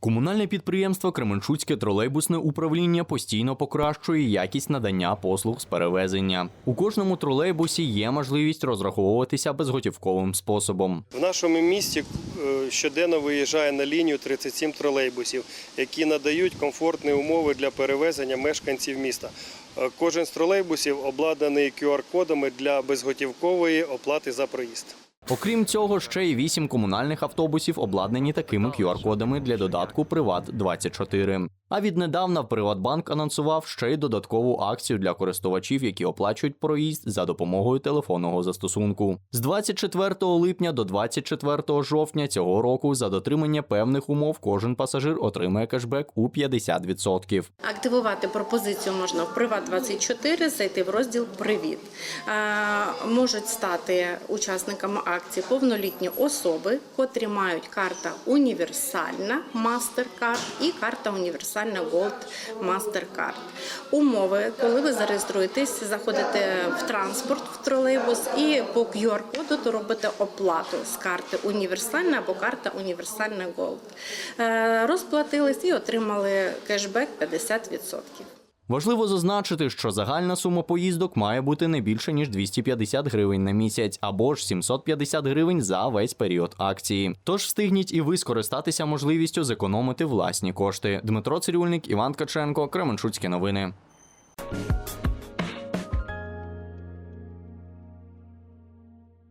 Комунальне підприємство Кременчуцьке тролейбусне управління постійно покращує якість надання послуг з перевезення. У кожному тролейбусі є можливість розраховуватися безготівковим способом. В нашому місті е, щоденно виїжджає на лінію 37 тролейбусів, які надають комфортні умови для перевезення мешканців міста. Е, Кожен з тролейбусів обладнаний QR-кодами для безготівкової оплати за проїзд. Окрім цього, ще й вісім комунальних автобусів обладнані такими QR-кодами для додатку Приват 24 А віднедавна Приватбанк анонсував ще й додаткову акцію для користувачів, які оплачують проїзд за допомогою телефонного застосунку. З 24 липня до 24 жовтня цього року за дотримання певних умов кожен пасажир отримає кешбек у 50%. Активувати пропозицію можна в Приват 24 зайти в розділ Привіт. Можуть стати учасниками акції повнолітні особи, котрі мають карта універсальна MasterCard і карта універсальна Gold MasterCard. Умови, коли ви зареєструєтесь, заходите в транспорт в тролейбус і по QR-коду робите оплату з карти універсальна або карта універсальна Gold. Е, Розплатились і отримали кешбек 50%. Важливо зазначити, що загальна сума поїздок має бути не більше ніж 250 гривень на місяць або ж 750 гривень за весь період акції. Тож встигніть і ви скористатися можливістю зекономити власні кошти. Дмитро Цирюльник, Іван Каченко, Кременчуцькі новини.